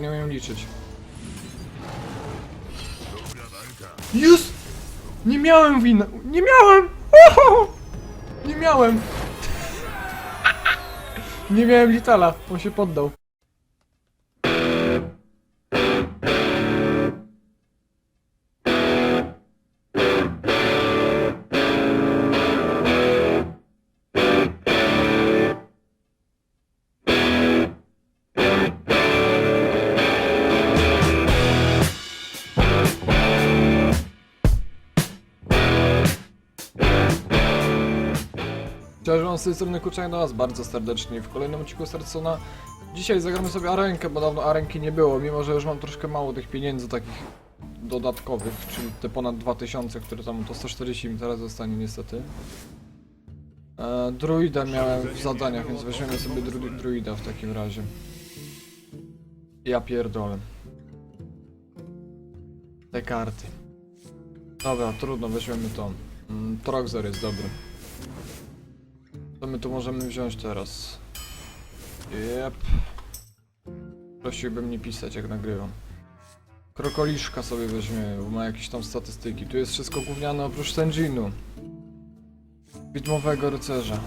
Nie umiem liczyć. Jest! Nie miałem wina! Nie miałem! Oho! Nie miałem! Nie miałem litala, on się poddał. Cześć, mam z tej strony Kurczak do was bardzo serdecznie w kolejnym odcinku Sercona. Dzisiaj zagramy sobie arenkę, bo dawno arenki nie było, mimo że już mam troszkę mało tych pieniędzy takich dodatkowych, czyli te ponad 2000, które tam to 140 mi teraz zostanie niestety. E, druida miałem w zadaniach, więc weźmiemy sobie dru druida w takim razie. Ja pierdolę. Te karty. Dobra, trudno, weźmiemy to. Mm, Troxer jest dobry. Co my tu możemy wziąć teraz? Jep. Prosiłbym nie pisać jak nagrywam. Krokoliszka sobie weźmiemy, bo ma jakieś tam statystyki. Tu jest wszystko gówniane oprócz Tenjinu. Widmowego rycerza.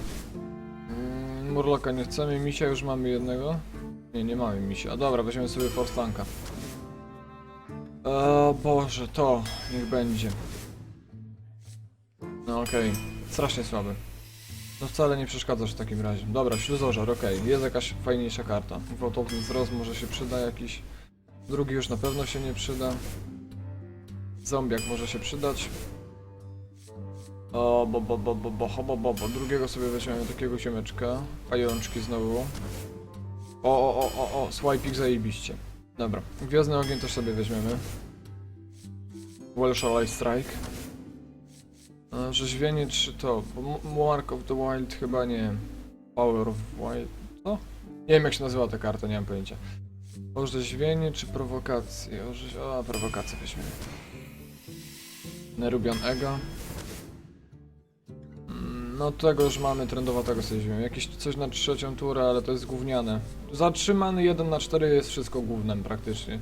Mm, Murloka nie chcemy, misia już mamy jednego. Nie, nie mamy misia. A dobra, weźmiemy sobie Forstanka. O Boże, to niech będzie. No okej, strasznie słaby no wcale nie przeszkadzasz w takim razie. Dobra, śluzożar, okej. Jest jakaś fajniejsza karta. Gwałtowny wzrost może się przyda jakiś. Drugi już na pewno się nie przyda. Zombiak może się przydać. O, bo, bo, bo, bo, bo, ho, bo, bo, bo. Drugiego sobie weźmiemy takiego ziomeczka. Pajączki znowu. O, o, o, o, o, swipik zajebiście. Dobra, Gwiezdny Ogień też sobie weźmiemy. Welsh Ally Strike. A, Rzeźwienie czy to? Bo Mark of the Wild chyba nie. Power of Wild. Co? Nie wiem jak się nazywa ta karta, nie mam pojęcia. Orzeźwienie czy prowokacje? Orze... A, prowokację weźmiemy. Nerubian Ega. Mm, No tego już mamy, trendowatego sobie weźmiemy. Jakieś coś na trzecią turę, ale to jest gówniane. Zatrzymany 1 na 4 jest wszystko gównem praktycznie.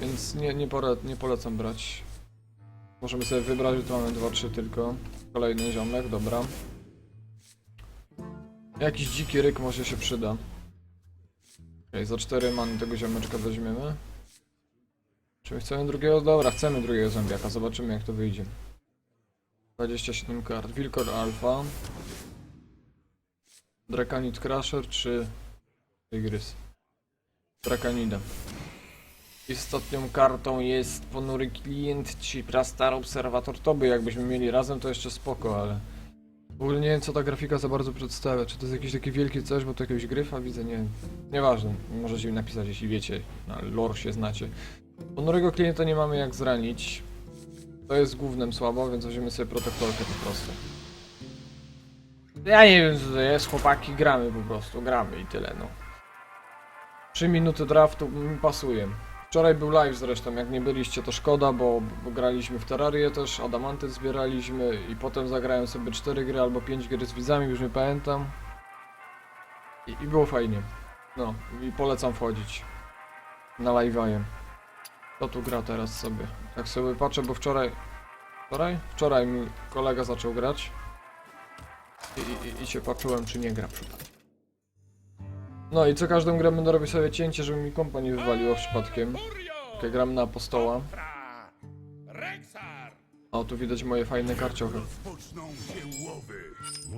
Więc nie, nie, nie polecam brać. Możemy sobie wybrać, że tu mamy 2-3 tylko. Kolejny ziomek, dobra. Jakiś dziki ryk może się przyda. Okej, za 4 many tego ziomeczka weźmiemy. Czy my chcemy drugiego? Dobra, chcemy drugiego zombiaka, zobaczymy jak to wyjdzie. 27 kart. Wilkor Alpha. Drakanid Crusher czy... Tygrys? Drakanida. I Ostatnią kartą jest ponury klient, czy prastar obserwator. To by jakbyśmy mieli razem, to jeszcze spoko, ale... W ogóle nie wiem, co ta grafika za bardzo przedstawia. Czy to jest jakieś takie wielkie coś, bo to jakiegoś gryfa widzę, nie. Nieważne, możecie mi napisać, jeśli wiecie. Na lore się znacie. Ponurego klienta nie mamy jak zranić. To jest głównym słabo, więc weźmiemy sobie protektorkę po prostu. Ja nie wiem, co to jest, chłopaki, gramy po prostu, gramy i tyle, no. 3 minuty draftu mi pasuje. Wczoraj był live zresztą, jak nie byliście to szkoda, bo, graliśmy w Terrarię też, adamanty zbieraliśmy i potem zagrałem sobie 4 gry albo 5 gry z widzami, już nie pamiętam. I, i było fajnie. No, i polecam wchodzić. Na live'aje. Kto tu gra teraz sobie? Tak sobie patrzę, bo wczoraj... Wczoraj? Wczoraj mi kolega zaczął grać. I, i, i się patrzyłem, czy nie gra przypadkiem. No i co każdą grę będę robił sobie cięcie, żeby mi kompa nie wywaliło przypadkiem. Jak gram na apostoła. O, tu widać moje fajne karciochy.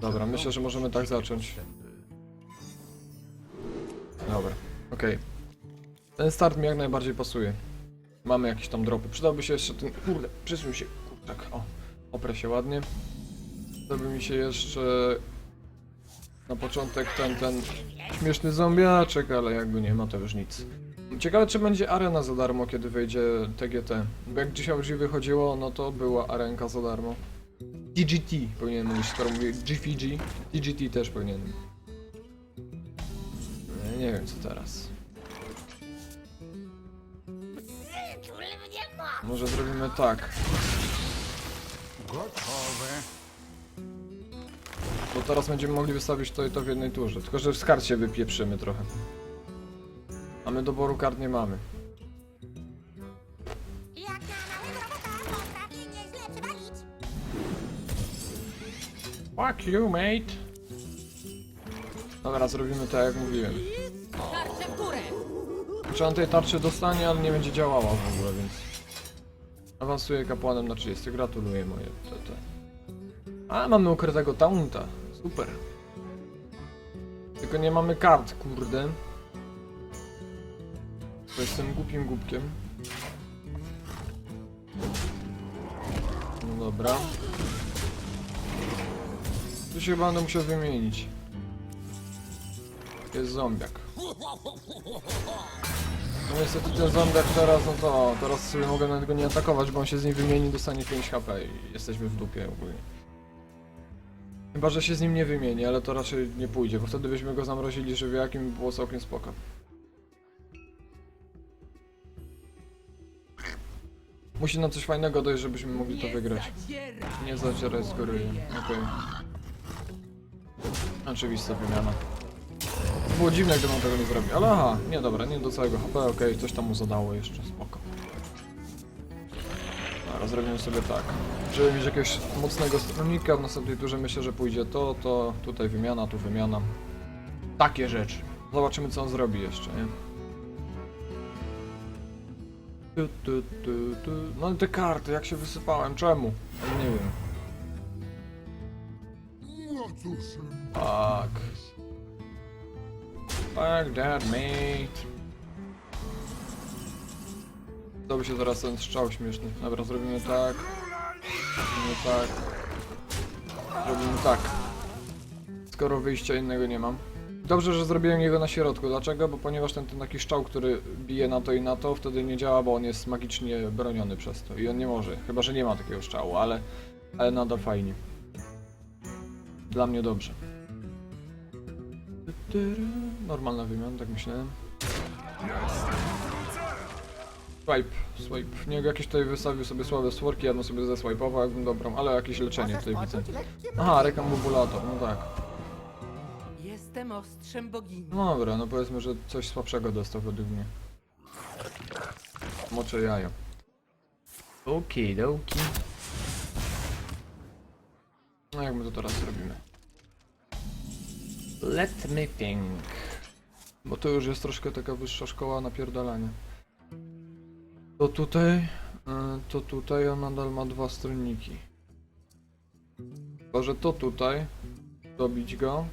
Dobra, myślę, że możemy tak zacząć. Dobra, okej. Ten start mi jak najbardziej pasuje. Mamy jakieś tam dropy. Przydałby się jeszcze ten... Kurde, przysuń się. Tak, o. Oprę się ładnie. Przydałby mi się jeszcze... Na początek ten, ten śmieszny zombiaczek, ale jakby nie ma to już nic. Ciekawe czy będzie arena za darmo, kiedy wyjdzie TGT. Bo jak dzisiaj już wychodziło, no to była arenka za darmo. DGT powinien mówić, skoro mówię GFG. DGT też powinien. Nie, nie wiem co teraz. Może zrobimy tak. Gotowe. Bo teraz będziemy mogli wystawić to i to w jednej turze. Tylko, że w skarcie wypieprzymy trochę. A my doboru kart nie mamy. Jak na małego robota potrafię nieźle przywalić. Fuck you, mate. Dobra, zrobimy tak jak mówiłem. Tarczę w górę! Czy on tej tarczy dostanie, ale nie będzie działała w ogóle, więc... Awansuję kapłanem na 30. Gratuluję moje TT. A, mamy ukrytego taunta. Super. Tylko nie mamy kart, kurde. To jestem głupim głupkiem. No dobra. Tu się będę musiał wymienić. Jest zombiak. No niestety ten zombiak teraz, no to teraz sobie mogę na tego nie atakować, bo on się z nim wymieni, dostanie 5 HP i jesteśmy w dupie ogólnie. Chyba, że się z nim nie wymieni, ale to raczej nie pójdzie, bo wtedy byśmy go zamrozili żywiakiem i było całkiem spoko. Musi nam coś fajnego dojść, żebyśmy mogli to wygrać. Nie zacieraj z góry. Okej. Oczywista wymiana. Było dziwne, gdybym tego nie zrobił, ale aha, nie dobra, nie do całego HP, okej, coś tam mu zadało jeszcze, spoko. Dobra, zrobimy sobie tak. Żeby mieć jakiegoś mocnego stronnika w następnej turze myślę, że pójdzie to, to, tutaj wymiana, tu wymiana. Takie rzeczy. Zobaczymy co on zrobi jeszcze, nie? Tu, tu, tu, tu. No i te karty, jak się wysypałem, czemu? Nie wiem. Tak. Fuck that, mate. To by się teraz ten strzał śmieszny. Dobra, zrobimy tak. Zrobimy tak. Zrobimy tak. Skoro wyjścia innego nie mam. Dobrze, że zrobiłem jego na środku. Dlaczego? Bo ponieważ ten, ten taki szczał, który bije na to i na to, wtedy nie działa, bo on jest magicznie broniony przez to. I on nie może. Chyba, że nie ma takiego szczału, ale, ale nadal fajnie. Dla mnie dobrze. Normalna wymiana, tak myślałem. Swipe, swipe. Nie jakieś tutaj wystawił sobie słabe sworki, jedno sobie zeswipe'ował, jakbym dobrą, ale jakieś leczenie tutaj widzę. Aha, rekambubulator, no tak. Jestem ostrzem bogini. No dobra, no powiedzmy, że coś słabszego dostał według mnie. Mocze jajo. Okej, doki. No jak my to teraz zrobimy? Let me think. Bo to już jest troszkę taka wyższa szkoła napierdalania. To tutaj, y, to tutaj on nadal ma dwa stronniki. Chyba, że to tutaj, dobić go.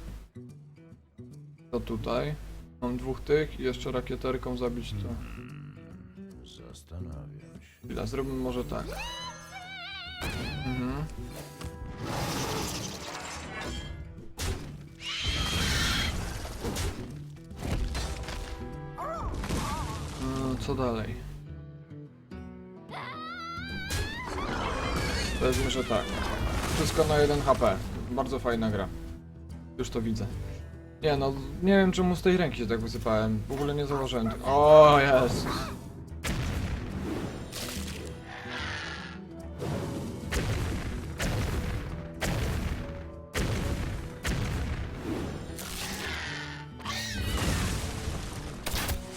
To tutaj. Mam dwóch tych i jeszcze rakieterką zabić to. Zastanawiam się. Chwila, zrobimy może tak. Mhm. Mm, Co dalej? Powiedzmy, że tak. Wszystko na 1 HP. Bardzo fajna gra. Już to widzę. Nie no, nie wiem czemu z tej ręki się tak wysypałem. W ogóle nie zauważyłem. O, jest.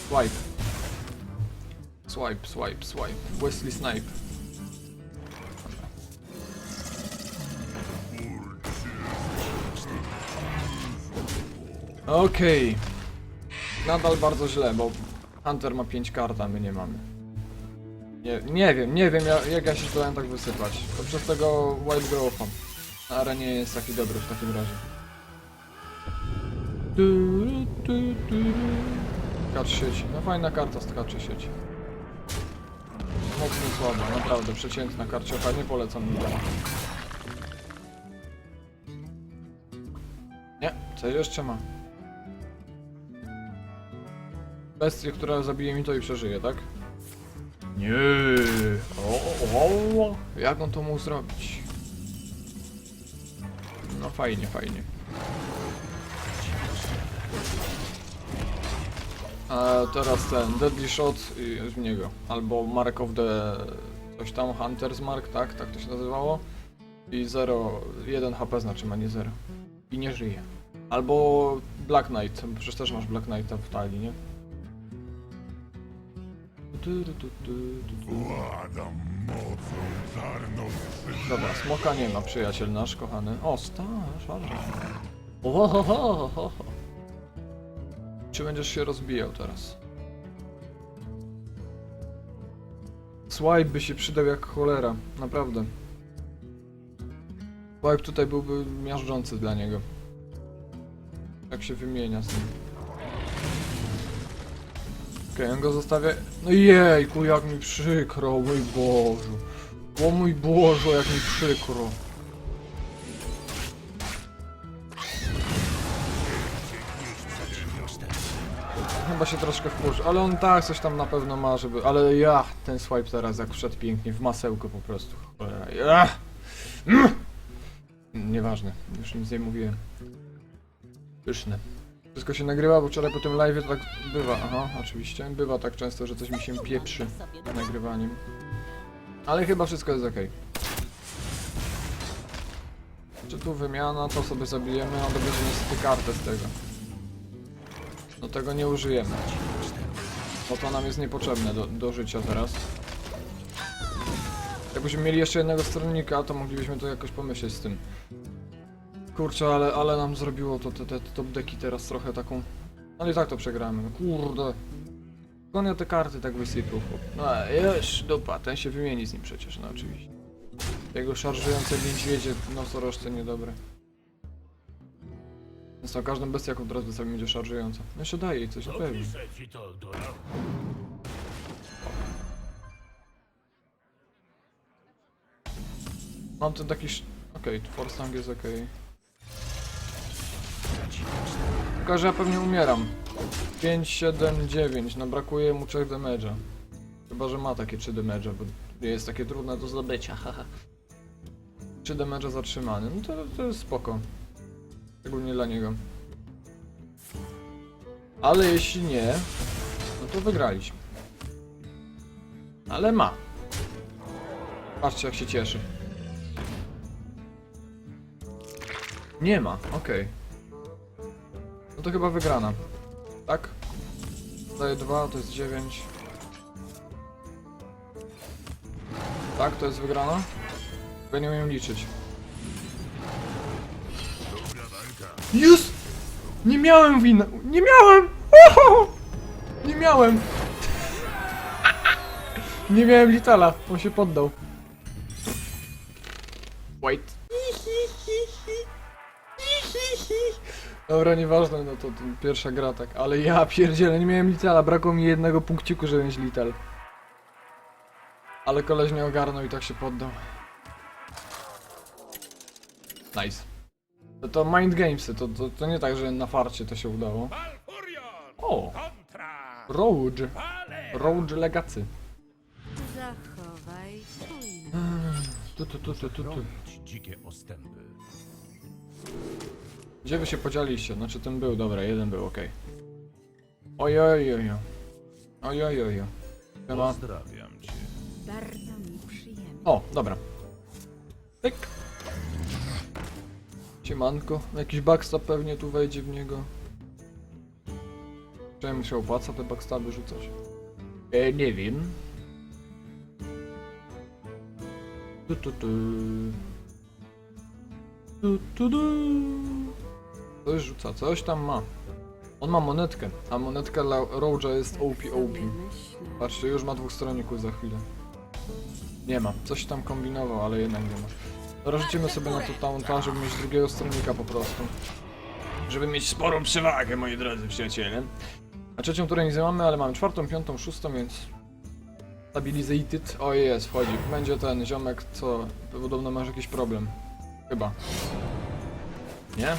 Swipe. Swipe, swipe, swipe. Wesley Snipe. Okej. Nadal bardzo źle, bo Hunter ma 5 kart, a my nie mamy. Nie, nie wiem, nie wiem ja, jak ja się zdałem tak wysypać. To przez tego Wild Growtha. Na arenie jest taki dobry w takim razie. Skacz sieci. No fajna karta skacze sieci. Mocno słaba, naprawdę. Przeciętna karciocha, nie polecam nikomu. Nie, co jeszcze ma? Bestię, która zabije mi to i przeżyje, tak? Nie. O, o, o. Jak on to mógł zrobić? No fajnie, fajnie. A teraz ten Deadly Shot i w niego. Albo Mark of the... coś tam, Hunter's Mark, tak? Tak to się nazywało. I 0, 1 HP znaczy ma, nie 0. I nie żyje. Albo Black Knight, przecież też masz Black Knighta w talii, nie? Dobra, smoka nie ma, przyjaciel nasz kochany. O, staż, ale. Ohohoho. Czy będziesz się rozbijał teraz? Swipe by się przydał jak cholera, naprawdę. Swipe tutaj byłby miażdżący dla niego. Jak się wymienia z nim. Okej, on go zostawia. No jejku, jak mi przykro, mój Boże. O mój Boże, jak mi przykro. Chyba się troszkę wkurzy, ale on tak coś tam na pewno ma, żeby... Ale ja, ten swipe teraz jak wszedł pięknie, w masełko po prostu. Cholera, ja. Mm. Nieważne, już nic nie mówiłem. Pyszne. Wszystko się nagrywa, bo wczoraj po tym live tak bywa, aha, oczywiście. Bywa tak często, że coś mi się pieprzy nagrywaniem. Ale chyba wszystko jest ok. Czy tu wymiana, to sobie zabijemy, a będzie niestety kartę z tego. No tego nie użyjemy. Bo to nam jest niepotrzebne do, do życia teraz. Jakbyśmy mieli jeszcze jednego stronnika, to moglibyśmy to jakoś pomyśleć z tym. Kurczę, ale, ale nam zrobiło to te, te top deki teraz trochę taką... Ale i tak to przegramy, no kurde. Skąd ja te karty tak wysypił, chłop? No już, dupa, ten się wymieni z nim przecież, no oczywiście. Jego szarżujące niedźwiedzie, nosorożce niedobre. Więc to każdą bestię, jaką teraz wystawimy, będzie szarżująca. No jeszcze daje jej coś, na pewno. Mam ten taki... sz- Okej, okay, Forstang jest okej. Tylko, że ja pewnie umieram. 5, 7, 9, no brakuje mu 3 damage'a. Chyba, że ma takie 3 damage'a, bo jest takie trudne do zdobycia, haha. 3 damage'a zatrzymany, no to, to jest spoko. Szczególnie dla niego. Ale jeśli nie, no to wygraliśmy. Ale ma. Patrzcie jak się cieszy. Nie ma, okej. No to chyba wygrana. Tak? Daję 2, to jest 9. Tak, to jest wygrana? Bo nie umiem liczyć. Jest! Nie miałem wina! Nie miałem! Nie miałem! Nie miałem litala, on się poddał. Dobra, nieważne, no to, to pierwsza gra tak, ale ja pierdzielę, nie miałem litala, brakło mi jednego punkciku, żeby mieć lital. Ale koleś nie ogarnął i tak się poddał. Nice. To, to Mind Gamesy, to, to, to nie tak, że na farcie to się udało. O! Rogue. Vale! Rogue Legacy. Zachowaj. Tu, tu, tu, tu, tu, tu. Dzikie ostępy. Gdzie wy się podzieliście? Znaczy ten był, dobra, jeden był, okej. Ojojojo. Ojojojo. Siema. Pozdrawiam cię. Bardzo mi przyjemnie. O, dobra. Tyk. Siemanko. Jakiś backstab pewnie tu wejdzie w niego. Czemu się opłaca te backstaby rzucać? E, nie wiem. Tu, tu, tu. Tu, tu, tu. Coś rzuca, coś tam ma. On ma monetkę, a monetka dla Roja jest OP OP. Patrzcie, już ma dwóch stronników za chwilę. Nie ma. Coś tam kombinował, ale jednak nie ma. Dobra, rzucimy sobie na to taunta, żeby mieć drugiego stronnika po prostu. Żeby mieć sporą przewagę, moi drodzy przyjaciele. A trzecią turę nie mamy, ale mamy czwartą, piątą, szóstą, więc... Stabilizated. O jest, wchodzi. Będzie ten ziomek, co podobno masz jakiś problem. Chyba. Nie?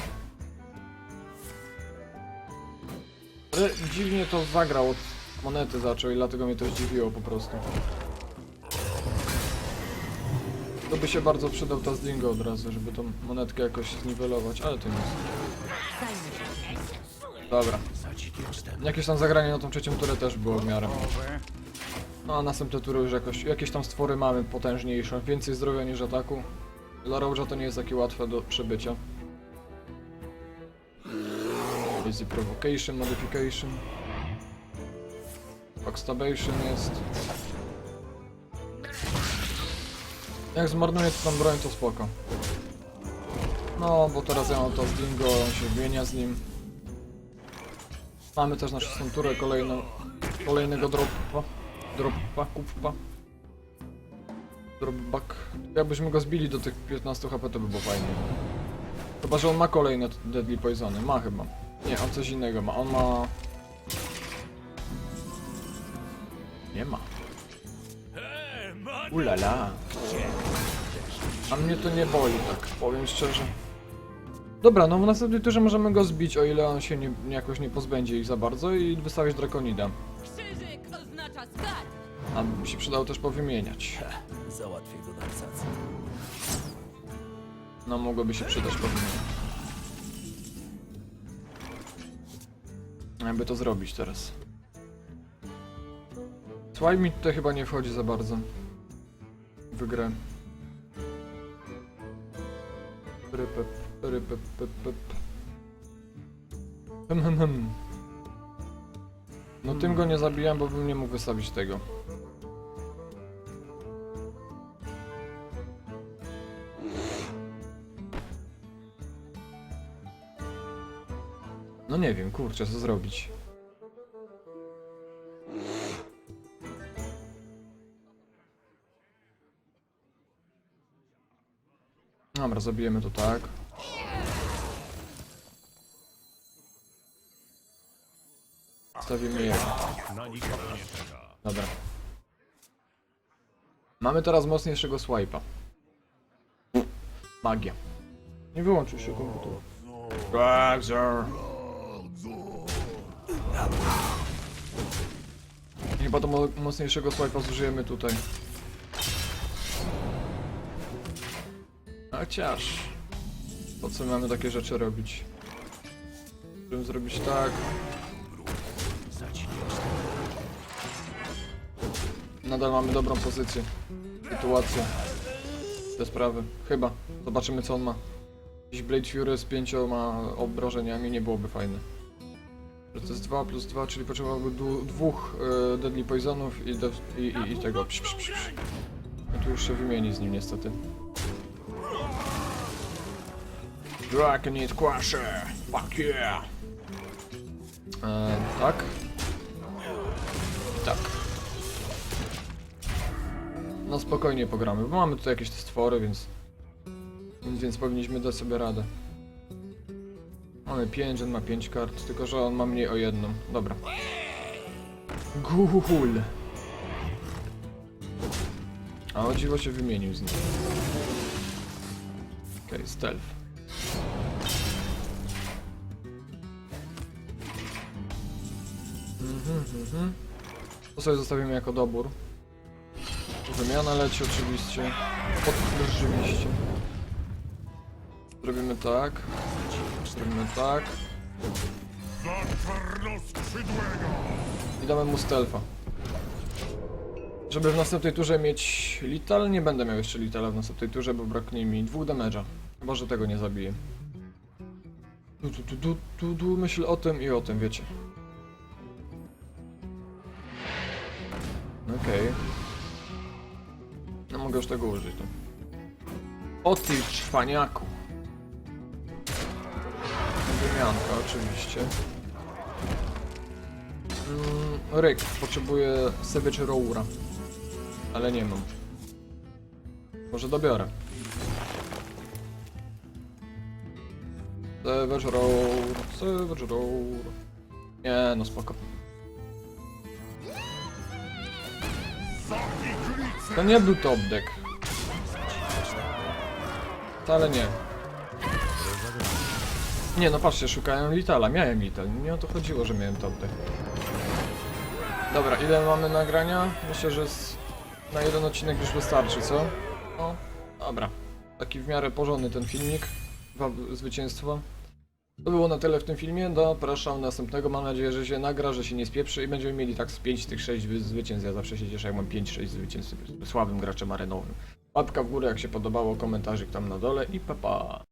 Ale dziwnie to zagrał od monety zaczął i dlatego mnie to zdziwiło po prostu. To by się bardzo przydał ta Dingo od razu, żeby tą monetkę jakoś zniwelować, ale to nie jest. Dobra. Jakieś tam zagranie na tą trzecią turę też było w miarę. No a następne tury już jakoś, jakieś tam stwory mamy potężniejsze, więcej zdrowia niż ataku. Dla Roja to nie jest takie łatwe do przebycia. Easy Provocation, Modification. Backstabation jest. Jak zmarnuję tam broń, to spoko. No, bo teraz ja mam to z Dingo, on się wymienia z nim. Mamy też naszą turę kolejną, kolejnego droppa. Droppa, kuppa. Dropback. Jakbyśmy go zbili do tych 15 HP, to by było fajnie. Chyba, że on ma kolejne Deadly Poisony. Ma chyba. Nie, on coś innego ma. On ma... Nie ma. Ulala. A mnie to nie boli, tak powiem szczerze. Dobra, no w następnej turze możemy go zbić, o ile on się nie, jakoś nie pozbędzie ich za bardzo i wystawić Drakonida. Krzyżyk oznacza skarb. A by się przydało też powymieniać. Załatwię go na. No mogłoby się przydać powymieniać. Jakby to zrobić teraz. Swipe mi chyba nie wchodzi za bardzo. W grę. Rypep, rypep, pep, pep. Hm, hm, hm. No tym go nie zabijam, bo bym nie mógł wystawić tego. No nie wiem, kurczę, co zrobić. Dobra, zabijemy to tak. Stawimy je. Dobra. Mamy teraz mocniejszego swipe'a. Magia. Nie wyłączył się komputer. Sir. Chyba do mo- mocniejszego swipe'a zużyjemy tutaj. Chociaż... Po co mamy takie rzeczy robić? Żeby zrobić tak... Nadal mamy dobrą pozycję. Sytuację. Te sprawy. Chyba. Zobaczymy co on ma. Jakiś Blade Fury z pięcioma obrażeniami nie byłoby fajne. Że to jest 2 plus 2, czyli potrzebowałby dwóch e, Deadly Poisonów i, dev- i, i, i tego. Psz, psz, psz, psz. No tu już się wymieni z nim niestety. Dragonite Crusher! Fuck yeah! E, tak. I tak. No spokojnie pogramy, bo mamy tutaj jakieś te stwory. Więc, więc powinniśmy dać sobie radę. Mamy 5, on ma 5 kart, tylko że on ma mniej o jedną. Dobra. Gul. A o dziwo się wymienił z nim. Okej, stealth. Mhm, mhm. To sobie zostawimy jako dobór. Wymiana leci oczywiście. Pod, rzeczywiście. Zrobimy tak. Zrobimy tak. I damy mu stealtha. Żeby w następnej turze mieć lital, nie będę miał jeszcze litala w następnej turze, bo braknie mi dwóch damage'a. Chyba, że tego nie zabiję. Tu, tu, tu, tu, tu, tu, myśl o tym i o tym, wiecie. Okej. No mogę już tego użyć, no. O ty czwaniaku. Oczywiście. Mm, Ryk, potrzebuję Savage Roura. Ale nie mam. Może dobiorę. Savage Rour, Savage Rour. Nie, no spoko. To nie był top deck. Wcale nie. Nie no patrzcie, szukałem Litala, miałem Lital, nie o to chodziło, że miałem deck. Dobra, ile mamy nagrania? Myślę, że z... na jeden odcinek już wystarczy, co? No, dobra. Taki w miarę porządny ten filmik. Dwa. To było na tyle w tym filmie, zapraszam następnego, mam nadzieję, że się nagra, że się nie spieprzy i będziemy mieli tak z 5 tych 6 wy- zwycięstw, ja zawsze się cieszę jak mam 5-6 zwycięstw z słabym graczem arenowym. Łapka w górę jak się podobało, komentarzyk tam na dole i pa pa!